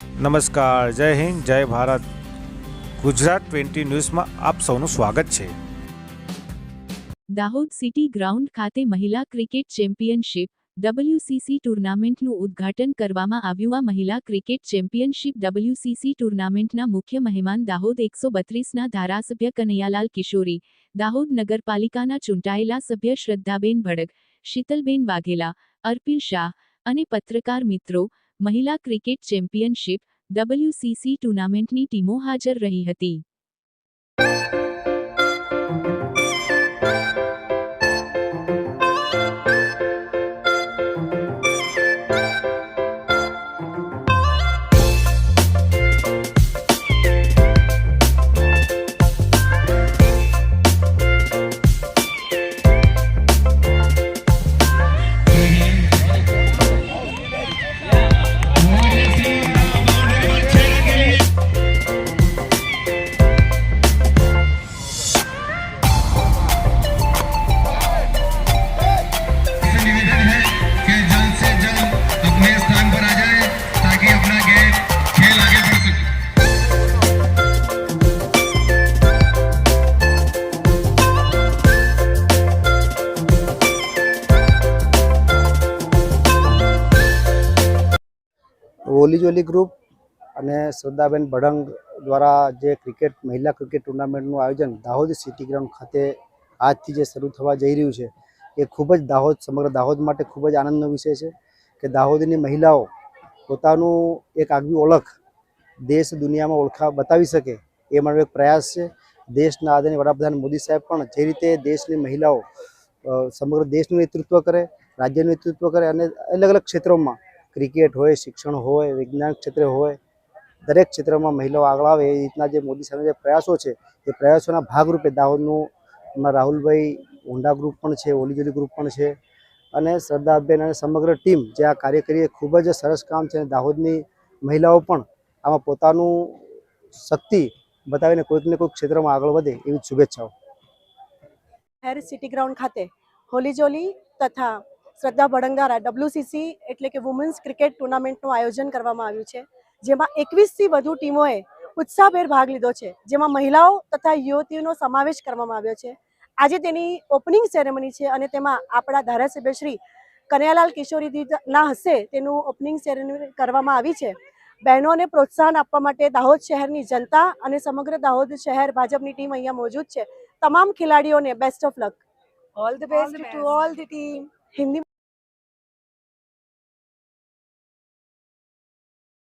નમસ્કાર, જય હિન્દ, જય ભારત. ગુજરાત ટ્વેન્ટી ન્યૂઝમાં આપ સૌનું સ્વાગત છે. દાહોદ સિટી ગ્રાઉન્ડ ખાતે મહિલા ક્રિકેટ ચેમ્પિયનશિપ, ડબલ્યુસીસી ટુર્નામેન્ટનું ઉદ્ઘાટન કરવામાં આવ્યું. આ મહિલા ક્રિકેટ ચેમ્પિયનશિપ ડબલ્યુસીસી ટુર્નામેન્ટના મુખ્ય મહેમાન દાહોદ એકસો બત્રીસના ધારાસભ્ય કનૈયાલાલ કિશોરી, દાહોદ નગરપાલિકાના ચૂંટાયેલા સભ્ય શ્રદ્ધાબેન ભડક, શીતલબેન વાઘેલા, અર્પિલ શાહ અને પત્રકાર મિત્રો મહિલા ક્રિકેટ ચેમ્પિયનશિપ ડબલ્યુસીસી ટુર્નામેન્ટની ટીમો હાજર રહી હતી. ઓલી જોલી ગ્રુપ અને શ્રદ્ધાબેન ભડંગ દ્વારા જે ક્રિકેટ મહિલા ક્રિકેટ ટુર્નામેન્ટનું આયોજન દાહોદ સિટી ગ્રાઉન્ડ ખાતે આજથી જે શરૂ થવા જઈ રહ્યું છે, એ ખૂબ જ દાહોદ, સમગ્ર દાહોદ માટે ખૂબ જ આનંદનો વિષય છે કે દાહોદની મહિલાઓ પોતાનું એક આગવી ઓળખ દેશ, દુનિયામાં ઓળખા, બતાવી શકે એ મારો એક પ્રયાસ છે. દેશના આદરણીય વડાપ્રધાન મોદી સાહેબ પણ જે રીતે દેશની મહિલાઓ સમગ્ર દેશનું નેતૃત્વ કરે, રાજ્યનું નેતૃત્વ કરે અને અલગ અલગ ક્ષેત્રોમાં ક્રિકેટ હોય, શિક્ષણ હોય, વિજ્ઞાન ક્ષેત્રે હોય, દરેક ક્ષેત્રમાં મહિલાઓ આગળ આવે, એ રીતના જે મોદી સાહેબના જે પ્રયાસો છે, એ પ્રયાસોના ભાગરૂપે દાહોદનું એમાં રાહુલભાઈ હોન્ડા ગ્રુપ પણ છે, ઓલીજોલી ગ્રુપ પણ છે અને શ્રદ્ધાબેન અને સમગ્ર ટીમ જે આ કાર્ય કરી ખૂબ જ સરસ કામ છે અને દાહોદની મહિલાઓ પણ આમાં પોતાનું શક્તિ બતાવીને કોઈક ને કોઈક ક્ષેત્રમાં આગળ વધે એવી શુભેચ્છાઓ. શહેર સિટી ગ્રાઉન્ડ ખાતે હોલીજોલી તથા શ્રદ્ધા ભડંગારા ડબ્લ્યુસીસી એટલે કે વુમન્સ ક્રિકેટ ટુર્નામેન્ટનું આયોજન કરવામાં આવ્યું છે જેમાં એકવીસથી વધુ ટીમોએ ઉત્સાહભેર ભાગ લીધો છે જેમાં મહિલાઓ તથા યુવતીઓનો સમાવેશ કરવામાં આવ્યો છે. આજે તેની ઓપનિંગ સેરેમની છે અને તેમાં આપણા ધારાસભ્ય શ્રી કનૈયાલાલ કિશોરીજીના હસ્તે તેનું ઓપનિંગ સેરેમની કરવામાં આવી છે. બહેનોને પ્રોત્સાહન આપવા માટે દાહોદ શહેરની જનતા અને સમગ્ર દાહોદ શહેર ભાજપની ટીમ અહીંયા મોજૂદ છે. તમામ ખેલાડીઓને best of luck all the best to all the team Hindi